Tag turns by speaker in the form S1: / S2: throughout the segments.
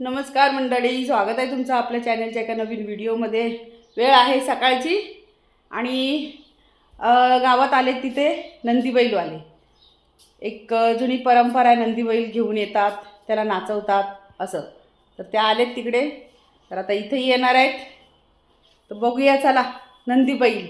S1: नमस्कार मंडळी स्वागत आहे तुमचं आपल्या चॅनलच्या एका नवीन व्हिडिओमध्ये वेळ आहे सकाळची आणि गावात आले तिथे नंदीबैलवाले एक जुनी परंपरा आहे नंदीबैल घेऊन येतात त्याला नाचवतात असं. तर त्या आलेत तिकडे. तर आता इथेही येणार आहेत. तर बघूया चला नंदीबैल.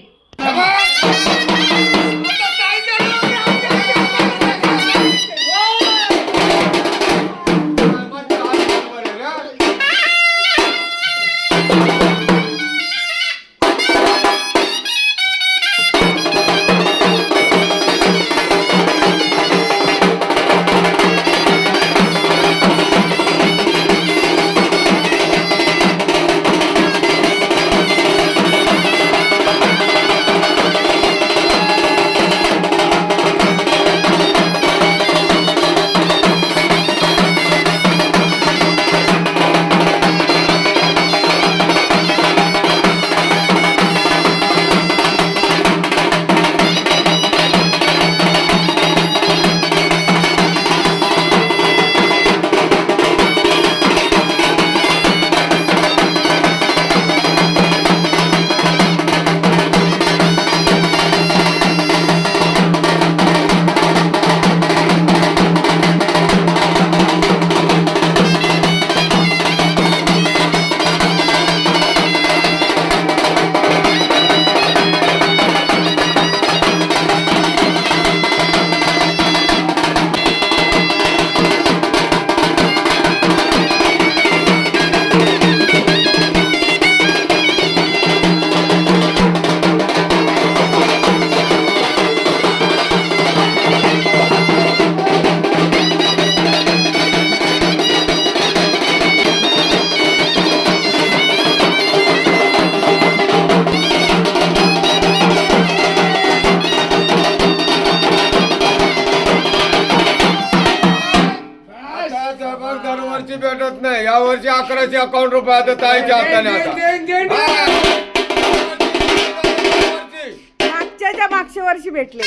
S1: भेटले.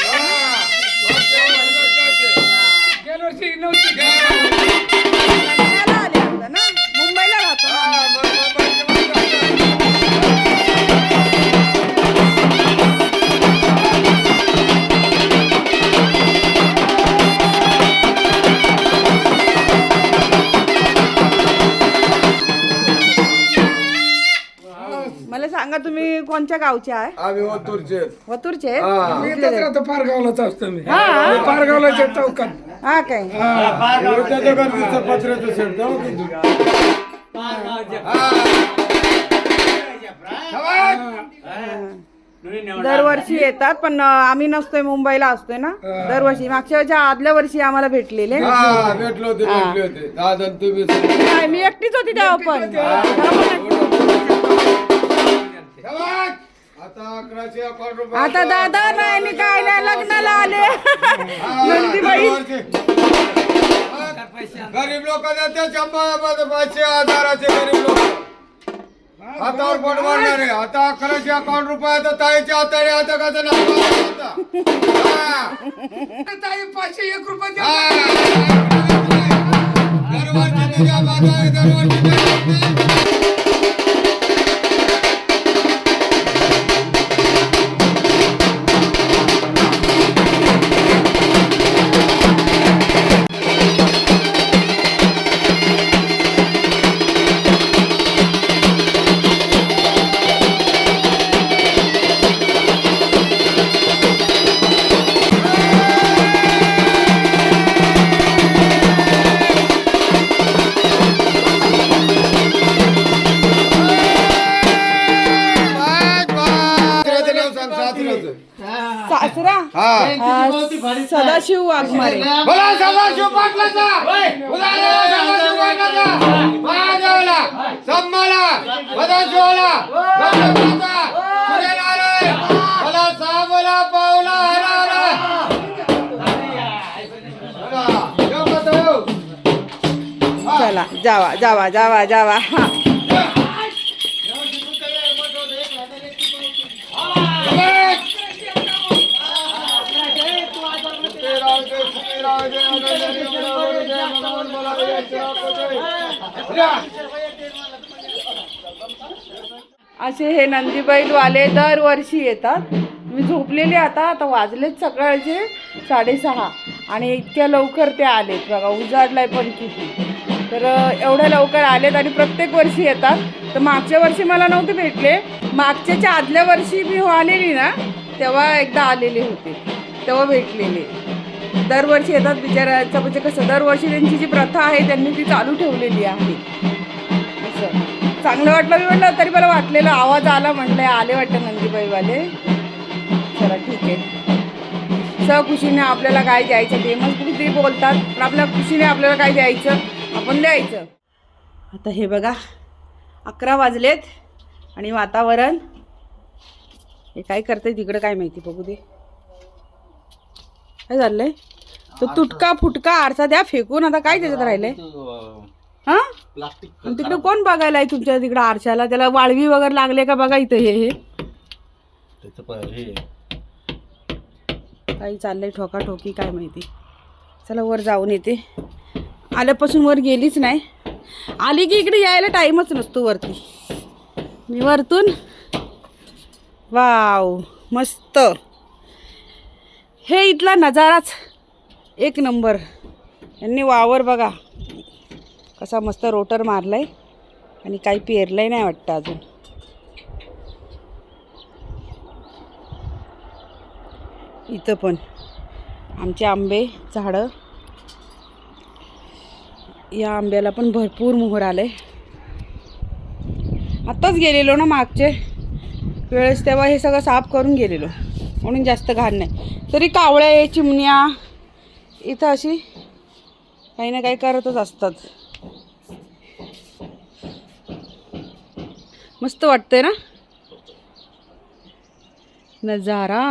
S1: सांगा तुम्ही कोणत्या गावचे आहे?
S2: आम्ही ओतूरचे
S1: वतूरचे?
S2: हा.
S3: मी इथंच राहतो पारगावलाच असतो मी.
S1: हा.
S3: पारगावलाच्या चौकात
S1: हा काय?
S2: त्याच्या गरजेचं पत्र्याचं सेट जाऊ की तू?
S1: दरवर्षी येतात पण अं, आम्ही नसतोय मुंबईला असतोय ना? दरवर्षी मागच्या वर्षी आदल्या वर्षी आम्हाला भेटलेले.
S2: हा भेटलो होते भेटले होते. दादा तुम्ही
S1: नाही मी एकटीच होती तेव्हा पण.
S2: आता अकराशे अकाउंट रुपये
S1: आता दादा नाही आणि काय नाही लग्नाला आले. नंदीबाई.
S2: गरीब लोक देते शंभर पाचशे हजाराचे गरीब लोक. हातावर पोट मारणार. आता अकराशे अकाउंट रुपये आता ताईच्या हाताने आता कसं नाव
S3: ताई पाचशे एक रुपये.
S2: दरवर्षी
S1: सदाशिव वाघमारे.
S2: बोला सदाशिव पाटलाचा. बोला सदाशिव पाटलाचा. महादेवाला. सम्माला सदाशिवाला. गणपतीचा. सूर्यनारायण बोला साबला पावला हरा हरा?
S1: चला जावा जावा जावा जावा. हा. असे हे नंदीबैलवाले दरवर्षी येतात. मी झोपलेली आता आता वाजलेत सकाळचे साडेसहा. आणि इतक्या लवकर ते आलेत बघा उजाडलाय पण किती. तर एवढ्या लवकर आलेत आणि प्रत्येक वर्षी येतात. तर मागच्या वर्षी मला नव्हते भेटले. मागच्याच्या आदल्या वर्षी मी आलेली ना तेव्हा एकदा आलेले होते. तेव्हा भेटलेले. दरवर्षी येतात बिचारायचं म्हणजे कसं दरवर्षी त्यांची जी प्रथा आहे त्यांनी ती चालू ठेवलेली आहे. असं. चांगलं वाटलं मी म्हटलं तरी मला वाटलेलं आवाज आला म्हटलं आले वाटतं नंदीबाईवाले. चला ठीक आहे. सहखुशीने आपल्याला काय द्यायचं ते मग कुठेतरी बोलतात पण आपल्या खुशीने आपल्याला काय द्यायचं? आपण द्यायचं. आता हे बघा अकरा वाजलेत आणि वातावरण हे काय करते तिकडं काय माहिती बघू दे. काय चाललंय तो तुटका फुटका आरसा द्या फेकून आता काय त्याच्यात राहिलंय? हा? तिकडे कोण बघायला आहे तुमच्या तिकडे आरशाला? त्याला वाळवी वगैरे लागले का बघा इथं हे हे?
S4: हे.
S1: काही चाललंय ठोकाठोकी काय माहिती. चला वर जाऊन येते. आल्यापासून वर गेलीच नाही. आली की इकडे यायला टाईमच नसतो वरती. मी वरतून वाव मस्त. हे इथला नजाराच. एक नंबर. यांनी वावर बघा. कसा मस्त रोटर मारलाय. आणि काही पेरलंय नाही वाटतं अजून. इथं पण. आमचे आंबे झाडं. या आंब्याला पण भरपूर मोहर आले आत्ताच गेलेलो ना मागचे. वेळेस तेव्हा हे सगळं साफ करून गेलेलो. म्हणून जास्त घाण नाही. तरी कावळे चिमण्या इथं अशी काही ना काही करतच असतात. मस्त वाटतंय ना? नजारा.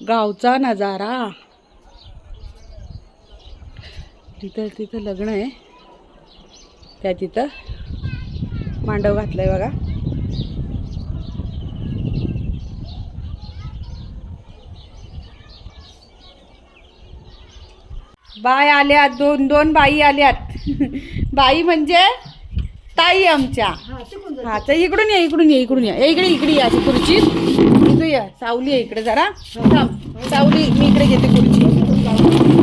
S1: गावचा नजारा. तिथं तिथं लग्न आहे. त्या तिथं मांडव घातलंय बघा. बाय आल्यात दोन दोन बाई आल्यात. बाई म्हणजे ताई आमच्या. हा तर इकडून या इकडून या इकडून या. इकडे इकडे या खुर्ची. इकडे या सावली आहे इकडे जरा. थांब सावली मी इकडे घेते खुर्ची.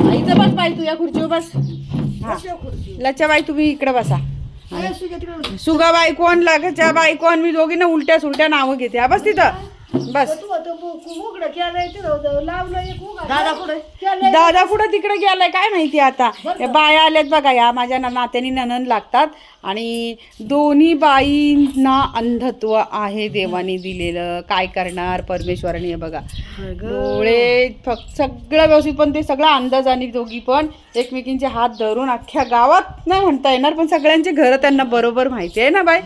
S1: आईचं बस बाई तू या खुर्चीवर बस. हा. लच्छाबाई तुम्ही इकडे बसा. सुगाबाई कोण लगच्या बाई कोण मी दोघींना उलट्या सुलट्या नावं घेते. हा बस. तिथं
S3: दादा पुढे
S1: दादा कुठं तिकडे गेलाय काय माहिती आता? या बाया आल्यात बघा या माझ्या ना- नात्यानी ननन लागतात आणि दोन्ही बाईंना अंधत्व आहे देवाने दिलेलं. काय करणार परमेश्वराने हे बघा. डोळे फक्त सगळं व्यवस्थित पण ते सगळं अंदाजाने दोघी पण एकमेकींचे हात धरून अख्ख्या गावात नाही म्हणता येणार पण सगळ्यांचे घर त्यांना बरोबर माहिती आहे ना बाई?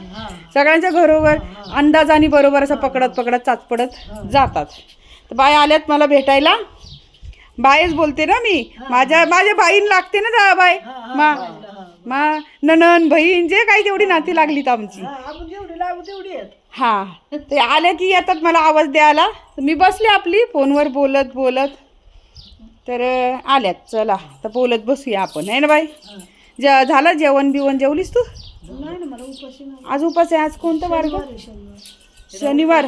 S1: सगळ्यांच्या घरोबर अंदाजाने बरोबर असं पकडत पकडत चाचपडत जातात. तर बाय आल्यात मला भेटायला. बायच बोलते ना मी. माझ्या माझ्या बाईन लागते ना जा बाय. मा मा ननन बहीण जे काही तेवढी नाती लागलीत आमची.
S3: आपण जेवढी लागू तेवढी आहेत.
S1: हा ते आले की येतात मला आवाज द्यायला. तर मी बसले आपली फोनवर बोलत बोलत. तर आल्यात. चला तर बोलत बसूया आपण. आहे ना बाई? जे झालं जेवण बिवण जेवलीस तू?
S3: नाही ना मला उपाशी नाही.
S1: आज उपास आहे. आज कोणतं वार ग? शनिवार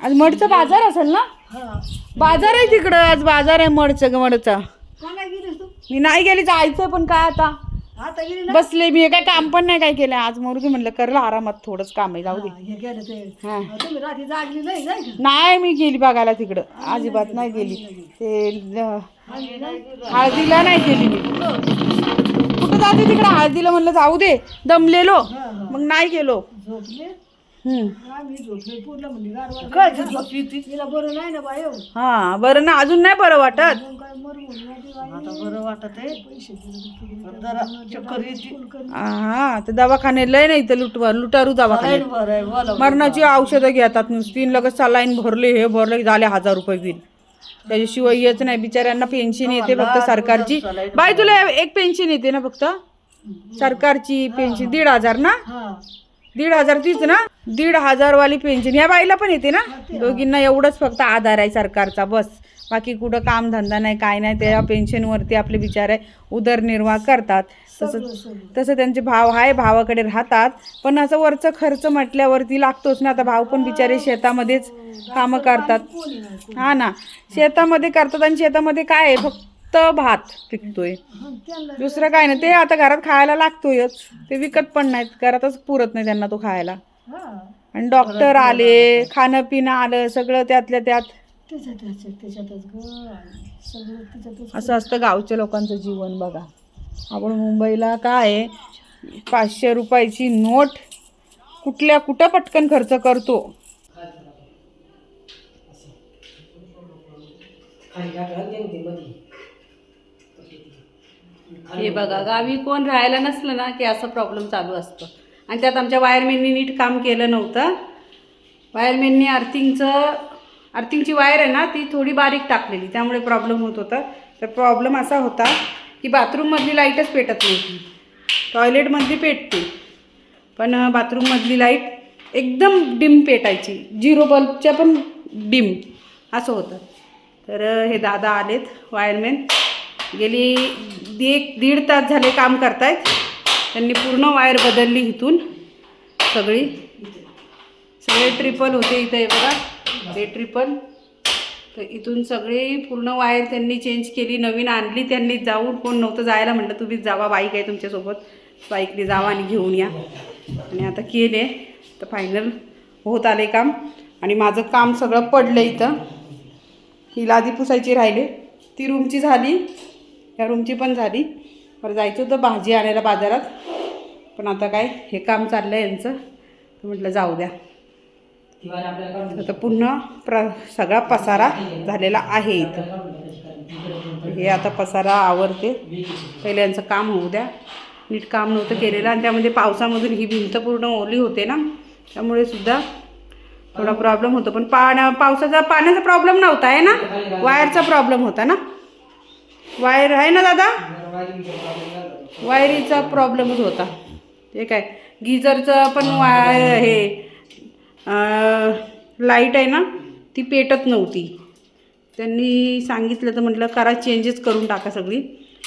S1: आज मडचा बाजार असेल ना?
S3: हा.
S1: बाजार आहे तिकडं. आज बाजार आहे मडचं ग मडचा.
S3: का नाही गेलीस तू?
S1: मी नाही गेली जायचं पण काय आता?
S3: आता गेली ना?
S1: बसले मी. काय काम पण नाही काय केलं. आज मरू म्हणलं करलं आरामात थोडंच काम आहे जाऊ दे.
S3: हा, हे गेलं ते.
S1: हा.
S3: तुम्ही रात्री जागली नाही नाही का?
S1: नाही मी गेली बघायला तिकडं. अजिबात नाही गेली. ते अं, हळदीला? नाही गेली मी. जाते तिकडं हळदीला म्हणलं जाऊ दे. दमलेलो. मग नाही गेलो.
S3: झोपले? म्हणजे ती बरं नाही ना बाय?
S1: हा बरं ना अजून नाही बरं वाटत.
S3: बरं वाटत
S1: हा ते दवाखाने लय नाही तर लुटवा लुटारू दवाखाने मरणाची औषधं घेतात नुसती लगेच सलाईन भरले हे भरले झाले हजार रुपये बिल. त्याच्याशिवाय येत नाही. बिचाऱ्यांना पेन्शन येते फक्त सरकारची. बाई तुला एक पेन्शन येते ना फक्त? सरकारची पेन्शन दीड हजार ना?
S3: हा.
S1: दीड हजार तीच ना? दीड हजार वाली पेन्शन या बाईला पण येते ना? दोघींना एवढंच फक्त आधार आहे सरकारचा बस. बाकी कुठं काम धंदा नाही काय नाही त्या पेन्शनवरती आपले बिचारे उदरनिर्वाह करतात. तसं तसं त्यांचे भाव आहे भावाकडे राहतात. पण असं वरचं खर्च म्हटल्यावरती लागतोच ना. आता भाव पण बिचारे शेतामध्येच कामं करतात. हा ना. शेतामध्ये करतात आणि शेतामध्ये काय आहे? फक्त भात पिकतोय. दुसरं काय नाही. ते आता घरात खायला लागतोयच. ते विकत पण नाहीत. घरातच पुरत नाही त्यांना तो खायला. आणि डॉक्टर आले खाणं पिणं आलं सगळं त्यातल्या त्यात. असं असतं गावच्या लोकांचं जीवन बघा. आपण मुंबईला काय पाचशे रुपयाची नोट कुठल्या कुठं पटकन खर्च करतो? हे बघा गावी कोण राहायला नसलं ना की असं प्रॉब्लेम चालू असतं. आणि त्यात आमच्या वायरमॅननी नीट काम केलं नव्हतं. वायरमॅननी अर्थिंगचं अर्थिंगची वायर आहे ना ती थोडी बारीक टाकलेली त्यामुळे प्रॉब्लेम होत होता. तर प्रॉब्लेम असा होता की बाथरूममधली लाईटच पेटत नव्हती टॉयलेटमधली पेटते. पण बाथरूममधली लाइट एकदम डिम पेटायची. झिरो बल्बच्या पण डिम असं होतं. तर हे दादा आलेत वायरमॅन गेली एक दीड तास झाले काम करतायत. त्यांनी पूर्ण वायर बदलली इथून. सगळी. सगळे ट्रिपल होते इथे बघा. हे ट्रिपल तर इथून सगळी पूर्ण वायर त्यांनी चेंज केली नवीन आणली त्यांनी. जाऊन कोण नव्हतं जायला म्हटलं तुम्हीच जावा बाईक आहे तुमच्यासोबत. बाईकने जावा आणि घेऊन या. आणि आता केले. तर फायनल होत आले काम. आणि माझं काम सगळं पडलं इथं. ही लादी पुसायची राहिले. ती रूमची झाली. या रूमची पण झाली. बरं जायचं होतं भाजी आणायला बाजारात. पण आता काय हे काम चाललं आहे यांचं म्हटलं जाऊ द्या. आता पुन्हा प्र सगळा पसारा झालेला आहे इथं. हे आता पसारा आवरते. पहिले यांचं काम होऊ द्या. नीट काम नव्हतं केलेलं आणि त्यामध्ये पावसामधून ही भिंत पूर्ण ओली होते ना. त्यामुळे सुद्धा थोडा प्रॉब्लेम होतो. पण पाण्या पावसाचा पाण्याचा प्रॉब्लेम नव्हता आहे ना? वायरचा प्रॉब्लेम होता ना? वायर आहे ना दादा? वायरीचा प्रॉब्लेमच होता. ते काय? गिझरचं पण वाय हे लाइट आहे ना ती पेटत नव्हती. त्यांनी सांगितलं तर म्हटलं करा चेंजेस करून टाका सगळी.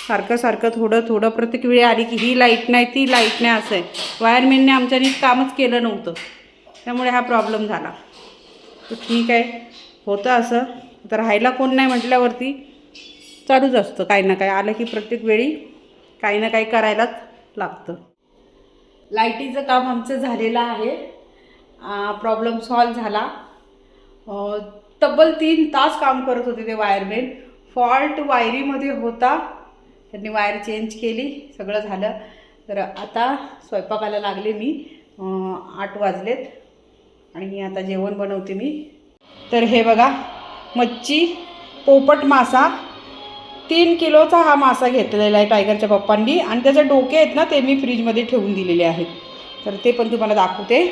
S1: सारखं सारखं थोडं थोडं प्रत्येक वेळी आली की ही लाइट नाही ती लाइट नाही असं आहे. वायरमॅनने आमच्या नीट कामच केलं नव्हतं. त्यामुळे हा प्रॉब्लेम झाला. तर ठीक आहे. होतं असं. तर राहायला कोण नाही म्हटल्यावरती चालूच असतं. काही ना काही आलं की प्रत्येक वेळी काही ना काही करायलाच लागतं. लाईटीचं काम आमचं झालेलं आहे. प्रॉब्लेम सॉल्व झाला. तब्बल तीन तास काम करत होते ते वायरमेन फॉल्ट वायरीमध्ये होता. त्यांनी वायर चेंज केली. सगळं झालं. तर आता स्वयंपाकाला लागले मी. आठ वाजलेत. आणि आता जेवण बनवते मी. तर हे बघा मच्छी पोपट मासा. तीन किलोचा हा मासा घेतलेला आहे टायगरच्या पप्पांनी. आणि त्याचे डोके आहेत ना ते मी फ्रीजमध्ये ठेवून दिलेले आहेत. तर ते पण तुम्हाला दाखवते.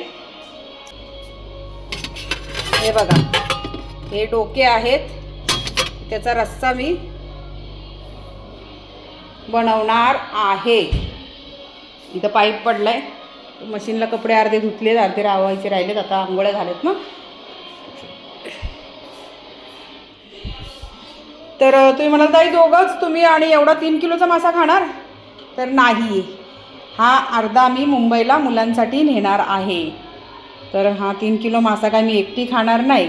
S1: हे बघा. हे डोके आहेत. त्याचा रस्सा मी बनवणार आहे. इथं पाईप पडलाय. मशीनला कपडे अर्धे धुतले अर्धे रावायचे राहिलेत. आता आंघोळ्या झालेत ना. तर तुम्ही म्हणाल ताई दोघंच तुम्ही आणि एवढा तीन किलोचा मासा खाणार? तर नाही हा अर्धा मी मुंबईला मुलांसाठी नेणार आहे. तर हा तीन किलो मासा काय मी एकटी खाणार नाही.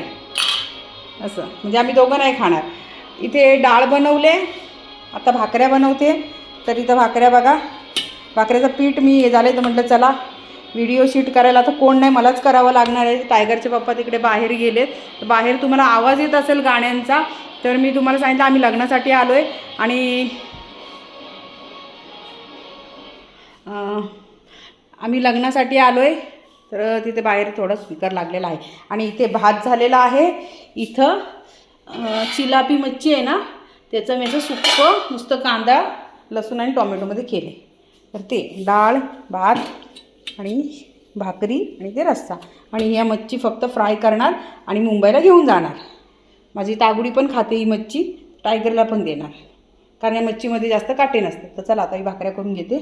S1: असं. म्हणजे आम्ही दोघं नाही खाणार. इथे डाळ बनवले. आता भाकऱ्या बनवते. तर इथं भाकऱ्या बघा. भाकऱ्याचं पीठ मी हे झाले तर म्हटलं चला. व्हिडिओ शूट करायला आता कोण नाही मलाच करावं लागणार आहे. टायगरचे पप्पा तिकडे बाहेर गेलेत. तर बाहेर तुम्हाला आवाज येत असेल गाण्यांचा तर मी तुम्हाला सांगितलं आम्ही लग्नासाठी आलो आहे आणि आम्ही लग्नासाठी आलो आहे तर तिथे बाहेर थोडं स्पीकर लागलेला आहे. आणि इथे भात झालेला आहे. इथं चिलापी मच्छी आहे ना त्याचं मी असं सुक्कं नुसतं कांदा लसूण आणि टोमॅटोमध्ये केले तर ते डाळ भात आणि भाकरी आणि ते रस्सा. आणि ह्या मच्छी फक्त फ्राय करणार आणि मुंबईला घेऊन जाणार. माझी तागुडी पण खाते ही मच्छी टायगरला पण देणार. कारण या मच्छीमध्ये जास्त काटे नसते तर चला आता ही भाकऱ्या करून घेते.